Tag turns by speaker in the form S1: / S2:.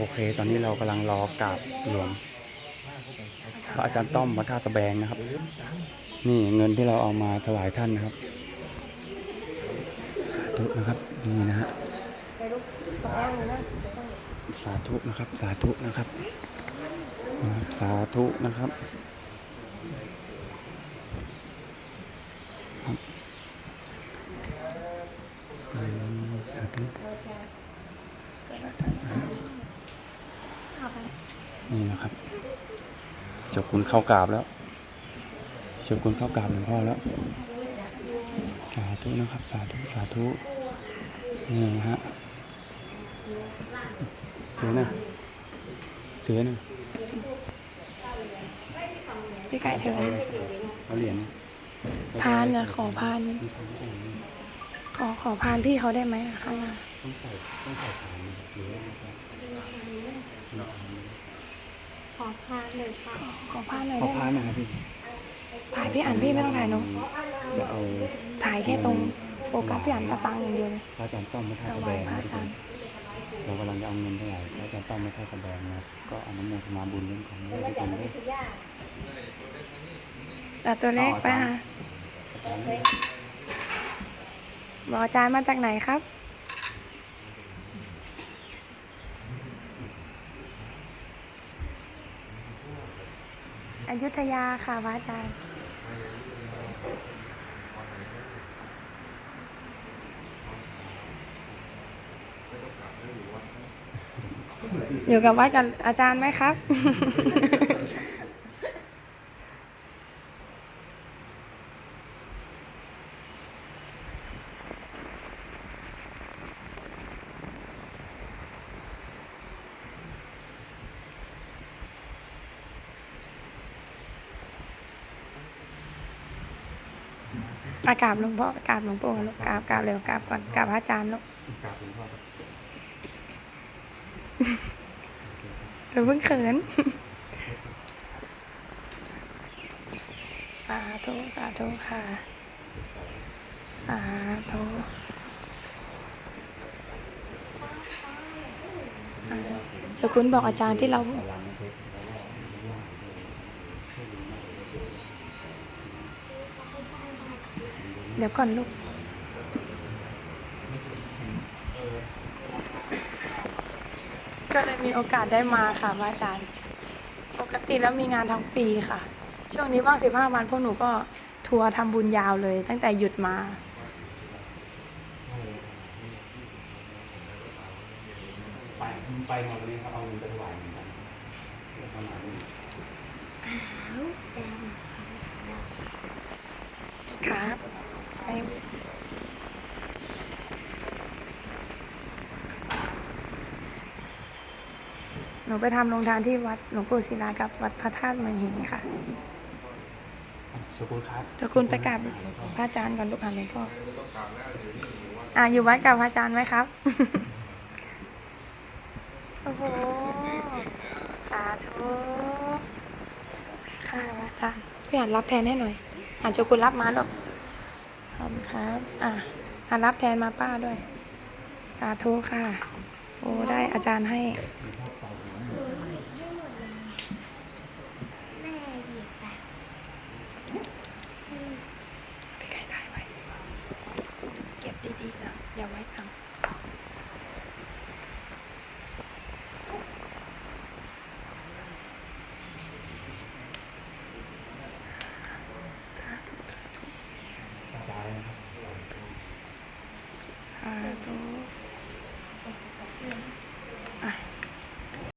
S1: โอเค ตอนนี้เรากำลังรอกราบหลวงพระอาจารย์ต้อมวัดท่าสแบงนะครับ นี่เงินที่เราเอามาถวายท่านนะครับ สาธุนะครับ นี่นะฮะ สาธุนะครับ สาธุนะครับ สาธุนะครับครับอืมสาธุ นี่นะครับเจ้าคุณเข้ากราบแล้วเจ้าคุณเข้ากราบหลวงพ่อแล้ว สาธุนะครับ สาธุสาธุนี่นะฮะเสือน่ะเสือน่ะ
S2: พี่ไก่เถิน
S1: เอาเหรียญ
S2: พานเนี่ยขอพาน
S1: มีข องใส่ไหม
S2: ขอขอพานพี่เขาได้ไหมอะข้างหน้า
S1: ต้องใส่ต้องใส่ฐานหรือว่าไงครับ
S3: ขอพานเลยค่ะ
S2: ขอพานหน่อย
S1: ขอ
S2: ได้ไหม
S1: พานหนะครับพี่
S2: ถ่ายพี่อ่านพี่ไม่ต้องถ่ายเนอะ
S1: จะเอา
S2: ถ่ายแค่ตรงโฟกัสพี่อ่านตะตังอย่างเดียวเลย
S1: พระอาจารย์ต้อมมาท่า
S2: ถ
S1: แสด
S2: วาย
S1: ง
S2: พระ
S1: นะ
S2: อาจารย์
S1: เรากำลังจะเอาเงินเท่าไหร่พระอาจารย์ต้อมมาท่าแสดงนะครับก็อนุโมทนาบุญเรื่องของด้วยทุกคนด้วย
S2: แต่ตัวเลขไปค่ะ บอกอจารย์มาจากไหนครับ อยุธยาค่ะพระอาจารย์อยู่กับวัดกับอาจารย์ไหมครับ อากราบหลวงพ่อกราบหลวงปู่ก่อนลูกกราบกราบเร็วกราบก่อนกราบพระอาจารย์ลูก
S1: กราบหลวงพ่อครับ
S2: หรือเพิ่งเขินสาธุสาธุค่ะสาธุอ่าเจ้าคุณบอกอาจารย์ที่เรา เดี๋ยวก่อนลูก ก็เลยมีโอกาสได้มาค่ะอาจารย์ ปกติแล้วมีงานทั้งปีค่ะ ช่วงนี้ว่างสิบห้าวันพวกหนูก็ทัวร์ทำบุญยาวเลย ตั้งแต่หยุดมา
S1: ไปไปหมดเลยครับเอาเงินไปถวายเหมือนกันประมาณนี้
S2: ครับให้ห นูไปทำโรงทานที่วัดหลวงปู่ศิลากับวัดพระธาตุเมืองหินค่ะ
S1: ขอบคุณครับ
S2: เดี๋ยวคุณไปกราบพระอาจารย์ก่อนลูกอ่านหลวงพ่ออ่าอยู่วัดกับพระอาจารย์ไหมครับ โอ้โห สาธุค่ะพระอาจารย์พี่อ่านรับแทนให้หน่อย อ่านโชกุลรับมาหรอกขอบคุณครับ อะอ่านรับแทนมาป้าด้วย สาธุค่ะ โอ้ได้อาจารย์ให้
S3: แม่หยิบไป
S2: พี่ไก่ถ่ายไว้ เก็บดีๆนะอย่าไว้ตังค์สาธุสาธุ
S1: กระจายนะครับ
S2: สาธุอะ